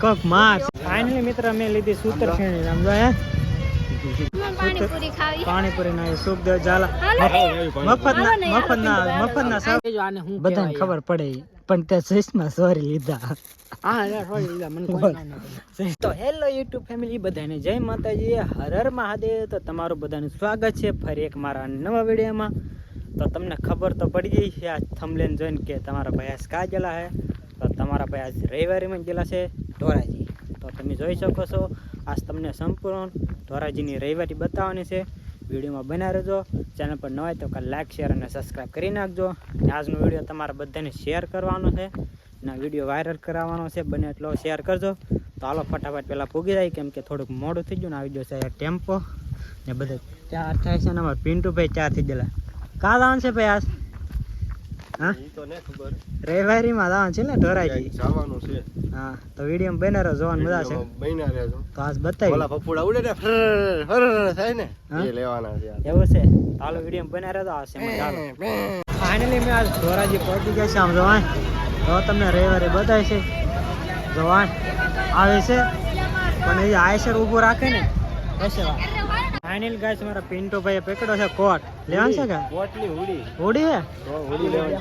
કોક માર ફાઇનલી મિત્ર મેં લીધી સૂતર ખેણી સમજો હે? પાણીપુરી ના સુખ દે ઝાલા મફત ના મફત ના મફત ના સાહેબ જો આને હું બધાને ખબર પડે. પણ તે ચશ્મા સોરી લીધા. તો હેલો યુટ્યુબ ફેમિલી બધાને જય માતાજી. હરર હર મહાદેવ. તો તમારું બધાનું સ્વાગત છે ફરી એક મારા નવા વિડીયોમાં. તો તમને ખબર તો પડી ગઈ છે આ થમલેન જોઈને કે તમારા ભાઈ આજ કા ગયેલા છે તો તમારા ભાઈ આજ રવિવારીમાં ગયેલા છે ધોરાજી. તો તમે જોઈ શકો છો આજ તમને સંપૂર્ણ ધોરાજીની રવિવારી બતાવવાની છે. વિડીયોમાં બના રહેજો. ચેનલ પર ન હોય તો લાઈક શેર અને સબસ્ક્રાઈબ કરી નાખજો. અને આજનો વીડિયો તમારા બધાને શેર કરવાનો છે. ના વીડિયો વાયરલ કરાવવાનો છે. બને એટલો શેર કરજો. તો હાલો, ફટાફટ પહેલાં પૂગી જાય, કેમ કે થોડુંક મોડું થઈ ગયું ને, આવી ગયો છે ટેમ્પો. ને બધા ચાર થાય છે ને, અમારે પિન્ટુભાઈ ચાર થઈ ગયેલા. કાલ જવાનું છે ભાઈ આજ? હા? રવિવારીમાં જવાનું છે ને ઢોરાજી જવાનું છે. હા તો વીડિયો બને રહો જોવાનું મજા છે. બન્યા રહેજો. તો આજ બતાવી. ઓલા પપ્પુડા ઉડે ને ફર થાય ને એ લેવાના છે એવું છે. તો હાલો વીડિયો બને તો આવશે મજા ફાઇનલી મેં આજ ધોરાજી પહોંચી ગયા છે આમ જોવાય. તો તમને રવિવારે બતાવે છે. જોવાય. આવે છે. પણ એ આયસર ઊભો રાખે ને. પછી ફાઇનલ ગાય મારા પિન્ટો ભાઈ પકડો છે કોટ. લેવાનું છે કે? કોટલી ઉડી ઉડી હે? ઉડી લેવાની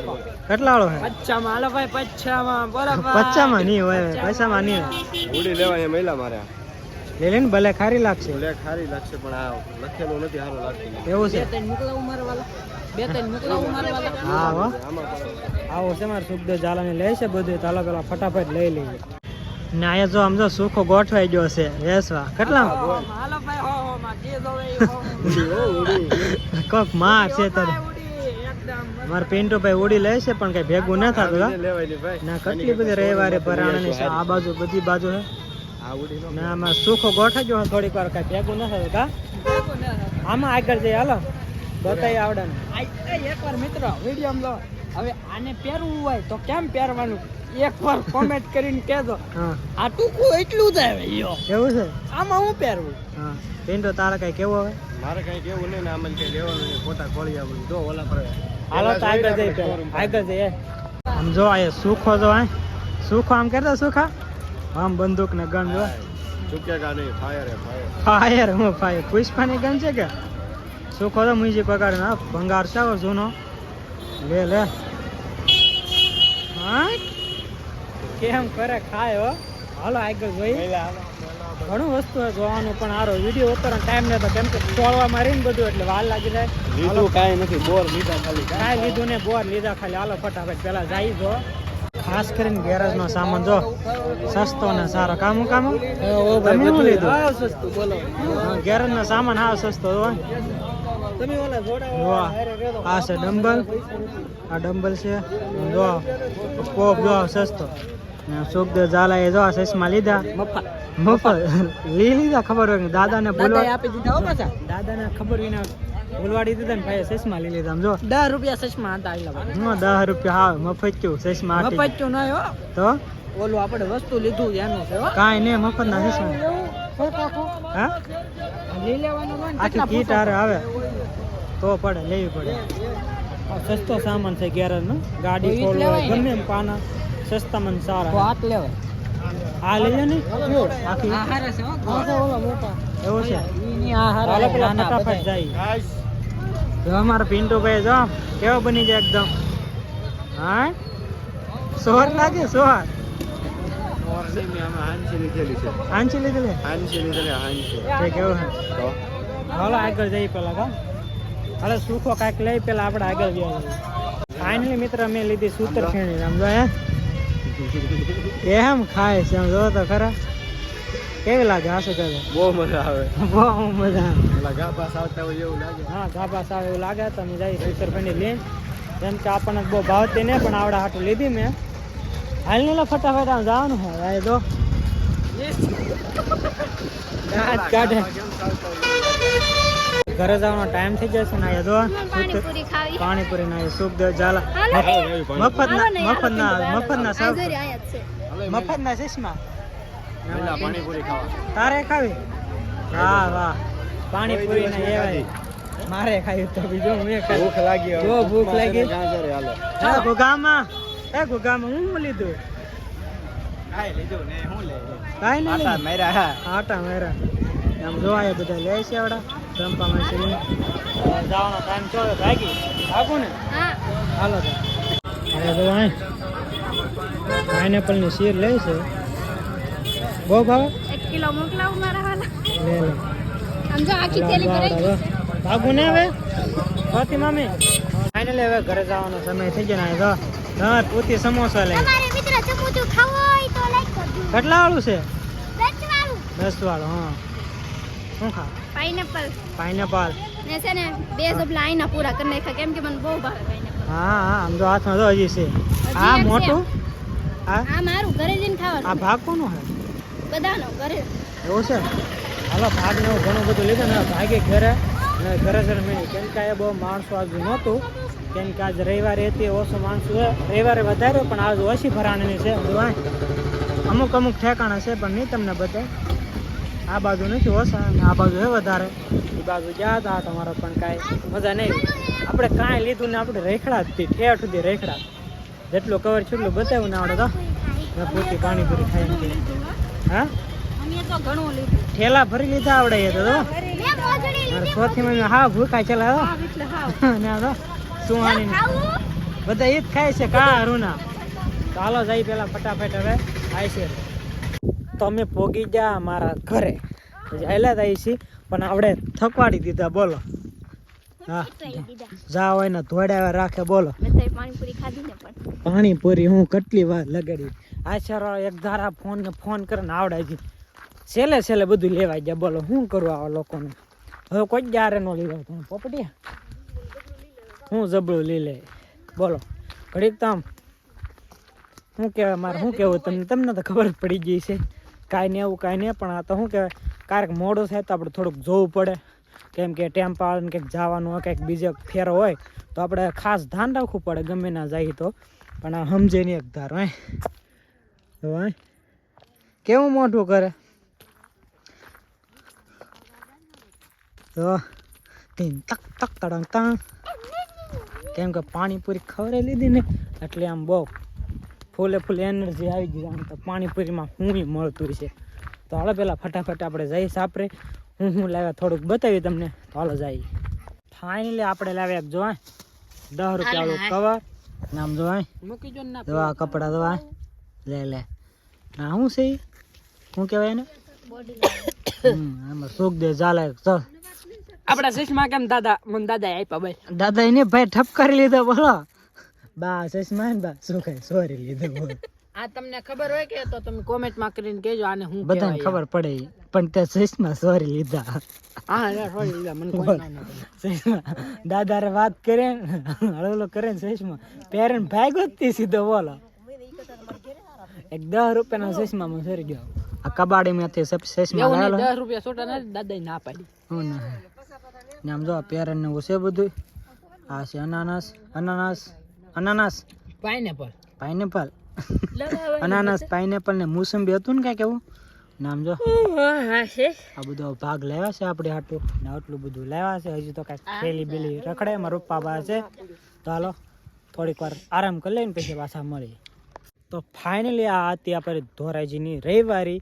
કેટલા વાળો હે? પચ્ચામાં. હાલો ભાઈ પચ્ચામાં. બરાબર. પચામાં નહીં હોય પૈસામાં નહીં હોય. ઉડી લેવાની મહિલા મારે. લે લે ને ભલે ખારી લાગશે. ભલે ખારી લાગશે પણ આ લખેલું નથી સારું લાગતું એવું બે છે? ત્રણ મોકલાવું મારે વાલા. બે ત્રણ મોકલાવું મારે વાલા. હા હો. આવો છે મારા સુખદેવ ઝાલાને લે છે બધું તાલો પેલા ફટાફટ લઈ લઈએ. ને અહીંયા જો આમ જો સુખો ગોઠવાઈ ગયો છે. વેસવા. કેટલા? હાલો ભાઈ હો હો માં જે કોક માર છે તારે. મારા પિન્ટુ ભાઈ ઉડી લે છે પણ કઈ ભેગું ના થતું ના કેટલી બધી રવિવારે પરાણાની છે. આ બાજુ બધી બાજુ હે. નો આમાં સુખો ગોઠવાઈ ગયો થોડીક વાર કઈ ભેગું ના થતું કા? થાય. આમાં આગળ જઈએ હાલો. બતાવી આવડે એકવાર મિત્રો વીડિયો લો હવે આને પહેરવું હોય તો કેમ પહેરવાનું? એકવાર કોમેન્ટ કરીને કહેજો. હા. આ ટૂંકું એટલું જ આવે યો એવું છે? આમાં હું પહેરવું? હા. પિન્ટુ તારે કઈ કેવું હવે મારે કઈ કેવું નહીં ને આમાં કઈ લેવાનું નહીં. ખોટા ખોળી આવું જો ઓલા પર. હાલો તો આગળ જઈ આગળ જઈએ. આમ જો આ સુખો જો આ સુખો આમ કરતો સુખા? આમ બંદૂક ને ગન જો. ચૂક્યા નહીં? ફાયર હે ફાયર. ફાયર હું ફાયર. પુષ્પાની ગન છે કે? સુખો તો મુજી પગાડ ના ભંગાર છે જૂનો. લે લે. હા? કેમ કરે ખાય હો. હાલો આગળ જોઈ ઘણું વસ્તુ છે જોવાનું પણ આરો વીડિયો ઉતારવાનો ટાઈમ નતો. કેમ કે તોડવા મારીને બધું એટલે વાર લાગી જાય. લીધું કાંઈ નથી બોર લીધા ખાલી. કાંઈ લીધું ને બોર લીધા ખાલી. હાલો ફટાફટ પેલા જાય જો. ખાસ કરીને ગેરેજ નો સામાન જો. સસ્તો ને સારો. કામ કામ? તમે શું લીધું? સસ્તું બોલો. ગેરેજ નો સામાન હા સસ્તો હોય. તમે ઓલા જોડા આ છે ડંબલ. આ ડંબલ છે. જો કોપ જો સસ્તો. સુખદેવ ઝાલા એ જો આ ચશ્મા લીધા. મફત. મફત. લઈ લીધા ખબર હોય દાદાને ભૂલવા આપી દીધા હો પાછા. દાદાને ખબર વિના ભૂલવાડી દીધા ને ભાઈ ચશ્મા લઈ લીધા. જો. દસ રૂપિયા ચશ્મા હતા બધા. હું દસ રૂપિયા હા મફત ક્યું ચશ્મા મફત ક્યું ના હો. તો? ઓલું આપણે વસ્તુ લીધું એનું છે કાંઈ નહીં મફત ના ચશ્મા. હા? લઈ લેવાનું આખી કીટ હારે આવે. તો પડે લેવી પડે. સસ્તો સામાન છે ગેરેજ નો. ગાડી. ગમે એમ પાના. સસ્તા સારા. તો આટ હાથ લેવાય આ લઈએ ને. આખી. આ હારા છે હો ઓલા મોટા. એવો છે. ઈની આ હારા પેલા ફટાફટ જાય. જો અમારા પિન્ટુ ભાઈ જો કેવો બની જાય એકદમ. હા? સોર લાગે સોર લીધેલી લીધેલી? કેવું છે? હાલો આગળ જઈએ પેલા કા હાલો સુખો કાંઈક લઈ પેલા આપણે આગળ ગયા ફાઇનલી મિત્ર મેં લીધી સૂતર ખેણી સમજો હે. એમ ખાય છે આમ જો તો ખરા. કેવી લાગે શું કહે બહુ મજા આવે. બહુ મજા આવે. ઓલા ગા પાસ આવતા હોય એવું લાગે. હા ગાભા સાવ એવું લાગે. તમે જઈ સૂતર ખેણી લઈને જેમ કે આપણને બહુ ભાવતી નહીં પણ આવડા હાટું લીધી મેં. હાલ ને ફટાફટ આમ જવાનું. છે આ દો કાઢે. ઘરે જવાનો ટાઈમ થઈ જશે ને દો સૂતર પાણીપુરી ખાવી. સુખ ના સુખદેવ ઝાલા. મફત ના મફત ના મફત ના જ છે. મફત ના ચશ્મા પાણીપુરી ખાવા. તારે ખાવી? વાહ વાહ. પાણીપુરી ના એવાય મારે ખાયું તો બીજો મેં ખાયું ભૂખ લાગી જો ભૂખ લાગી. એ ગોગામાં. એ ગોગામાં હું લીધું? કાઈ લીધું ને હું લે કાઈ નહીં આટા મેરા આટા મેરા આમ જોવાય બધા લે છે આવડા. રમપામાં છે જવાનો ટાઈમ છો ભાગી ભાગો ને હાલો હવે તો અહીં પાઇનેપલની શીર લે છે બહુ ભાવે એક કિલો મોકલાવું મારા વાલા લે લે આમ આખી થેલી ભરાઈ ભાગું ને હવે સ્વાતિ મામી ફાઇનલી હવે ઘરે જવાનો સમય થઈ ગયો ને તો હા પોતી સમોસા લે તમારે મિત્ર ચમચું ખાવો હોય તો લાઈક કરજો કેટલા વાળું છે દસ વાળું દસ વાળું હા શું ખા પાઇનેપલ પાઇનેપલ ને છે ને બે સબલા આઈના પૂરા કરી નાખ્યા. કેમ કે મને બહુ ભાવે પાઇનેપલ હા હા આમ તો હાથમાં તો હજી છે. આ મોટું? આ? આ મારું ઘરે જઈને આ ભાગ કોનો હે બધાનો ઘરે. એવું છે? હાલો ભાગ ને ઘણું બધું લીધું ને ભાગે ઘરે. ને ઘરે ઘરે મેં કેમ કે આ બહુ માણસો આજ નહોતું. કેમ કે આજ રવિવારે હતી ઓછો માણસો રવિવારે વધારે પણ આજ ઓછી ભરાણીની છે. અમુક અમુક ઠેકાણા છે પણ નહીં તમને બતાય. આ બાજુ નથી અને આ બાજુ હે વધારે. એ બાજુ ગયા હતા તમારા પણ કાંઈ મજા નહીં. આપણે કાંઈ લીધું ને આપણે રેખડા જ હતી ઠેઠ સુધી રેખડા. જેટલું કવર છે એટલું બતાવ્યું ને આવડે તો. પૂરતી પાણીપુરી ખાઈ હા? ઠેલા ભરી લીધા આવડે એ તો ચોથી મહિને હા ભૂખા ચલા ને તો સુહાની બધા એ જ ખાય છે, કા હરુના. ચાલો જાય પેલા ફટાફટ હવે. છે. તો અમે પોગી ગયા મારા ઘરે. જાયલા થઈ છીએ પણ આપણે થકવાડી દીધા બોલો. હા. જા હોય ને ધોડાવે રાખે બોલો. પાણીપુરી હું કેટલી વાર લગાડી. આ એક ધારા ફોન ને ફોન કરીને આવડે છે. છેલ્લે છેલ્લે બધું લેવાય જાય બોલો શું કરું આવા લોકોને? હવે કોઈ જ્યારે નો લીધો તમે પોપટિયા? હું જબડું લઈ લે બોલો ઘડીક તો આમ શું કહેવાય મારે શું કહેવું તમને તમને તો ખબર પડી ગઈ છે. કાંઈ નહીં એવું કાંઈ નહીં પણ આ તો શું કહેવાય ક્યારેક મોડું થાય તો આપણે થોડુંક જોવું પડે. કેમ કે ટેમ ને કંઈક જવાનું હોય કંઈક બીજો ફેરો હોય, તો આપણે ખાસ ધ્યાન રાખવું પડે ગમે ના જાય તો. પણ આ સમજે નહીં એક ધાર હોય કેવું મોઢું કરે? તો તીન તક તક તડંગ કેમ કે પાણીપુરી ખવરે લીધી ને, એટલે આમ બહુ ફૂલે ફૂલ એનર્જી આવી ગઈ આમ તો પાણીપુરીમાં હું મળતું છે તો હાલો પહેલાં ફટાફટ આપણે જઈએ સાપરે. હું હું લાવ્યા થોડુંક બતાવી તમને. તો હાલો જઈએ. ફાઇનલી આપણે લાવ્યા જોવા જોવાય દસ રૂપિયાવાળું કવર. નામ જોવાય મૂકી જો ને ના દવા કપડા દવા લે લે. ના શું છે? શું કહેવાય એને? આમાં સુખ દે ચાલે આપણા આપડા ચશ્મા કેમ દાદા મને દાદા આપ્યા ભાઈ દાદા એને ભાઈ ઠપ કરી લીધો બોલો. બા ચશ્મા ને બા. શું કહે સોરી લીધે આ તમને ખબર હોય કે તો તમે કોમેન્ટમાં કરીને કહેજો આને હું બધાને ખબર પડે પણ તે ચશ્મા સોરી લીધા. હા યાર સોરી લીધા, મને કોઈ ના ના દાદા રે વાત કરે ને હળવલો કરે ને ચશ્મા. પહેરે ને ભાગ્યો જ સીધો બોલો. એક દસ રૂપિયાના ચશ્મામાં સરી ગયો. આ કબાડી માંથી ચશ્મા લાવેલો. દસ રૂપિયા છોટા ના દાદા ના પાડી. હું ના. આમ જો પેરન ને છે બધું આ છે અનાનસ અનાનસ. અનાનસ. પાઇનેપલ. પાઇનેપલ. અનાનસ પાઇનેપલ ને મોસંબી હતું ને કાંઈક એવું નામ જો. આ બધો ભાગ લેવા છે આપણે આટલું ને આટલું બધું લેવા છે. હજી તો કાંઈક ખેલી બેલી રખડે મારા પપ્પા પાસે છે. તો હાલો થોડીક વાર આરામ કરી લઈને પછી પાછા મળીએ. તો ફાઇનલી આ હતી આપણે ધોરાજીની રવિવારી.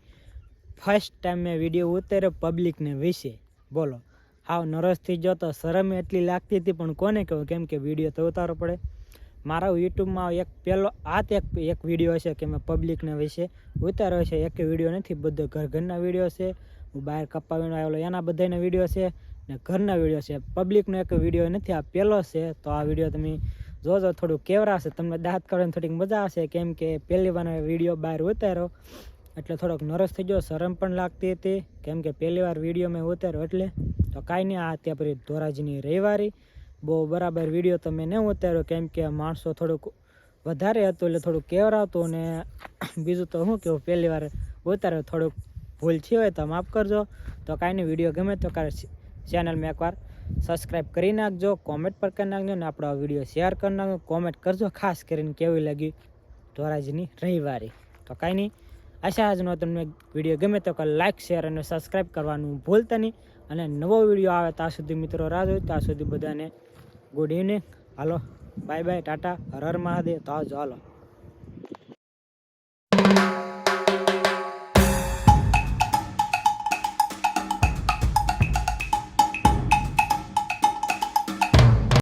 ફર્સ્ટ ટાઈમ મેં વીડિયો ઉતાર્યો પબ્લિકને વિશે. બોલો. હાવ નરસથી જો તો શરમ એટલી લાગતી હતી પણ કોને કહું? કેમ કે વીડિયો તો ઉતારવો પડે. મારા યુટ્યુબમાં એક પહેલો આ એક એક વીડિયો છે કે મેં પબ્લિકના વિશે ઉતાર્યો છે. એક વીડિયો નથી, બધો ઘર ઘરના વીડિયો છે. હું બહાર કપાવીને આવેલો, એના બધાના વીડિયો છે ને ઘરના વીડિયો છે. પબ્લિકનો એક વીડિયો નથી, આ પહેલો છે. તો આ વીડિયો તમે જોજો, થોડું કેવરાશે તમને દાંત કાઢવાની થોડીક મજા આવશે. કેમ કે પહેલી વાર વીડિયો બહાર ઉતાર્યો, એટલે થોડોક નરસ થઈ ગયો, શરમ પણ લાગતી હતી. કેમ કે પહેલી વાર વીડિયો મેં ઉતાર્યો, એટલે તો કાંઈ નહીં, આ ત્યાં પછી ધોરાજીની રવિવારી બહુ બરાબર વીડિયો તો મેં ન ઉતાર્યો, કેમ કે માણસો થોડુંક વધારે હતું એટલે થોડુંક કેવરાતું ને બીજું તો શું કેવું, પહેલી વાર ઉતાર્યો, થોડુંક ભૂલ થઈ હોય તો માફ કરજો. તો કાંઈ નહીં, વીડિયો ગમે તો કાંઈ ચેનલમાં એકવાર સબસ્ક્રાઈબ કરી નાખજો કોમેન્ટ પર કરી નાખજો ને આપણો વીડિયો શેર કરી નાખજો કોમેન્ટ કરજો, ખાસ કરીને કેવી લાગી ધોરાજીની રવિવારી. તો કાંઈ નહીં, આશા આજનો તમને વીડિયો ગમે તો લાઈક શેર અને સબસ્ક્રાઈબ કરવાનું ભૂલતા નહીં. અને નવો વીડિયો આવે ત્યાં સુધી મિત્રો રાહ જોઈ ત્યાં સુધી બધાને ગુડ ઇવનિંગ હાલો bye bye tata Har Har Mahadev તો આવજો હાલો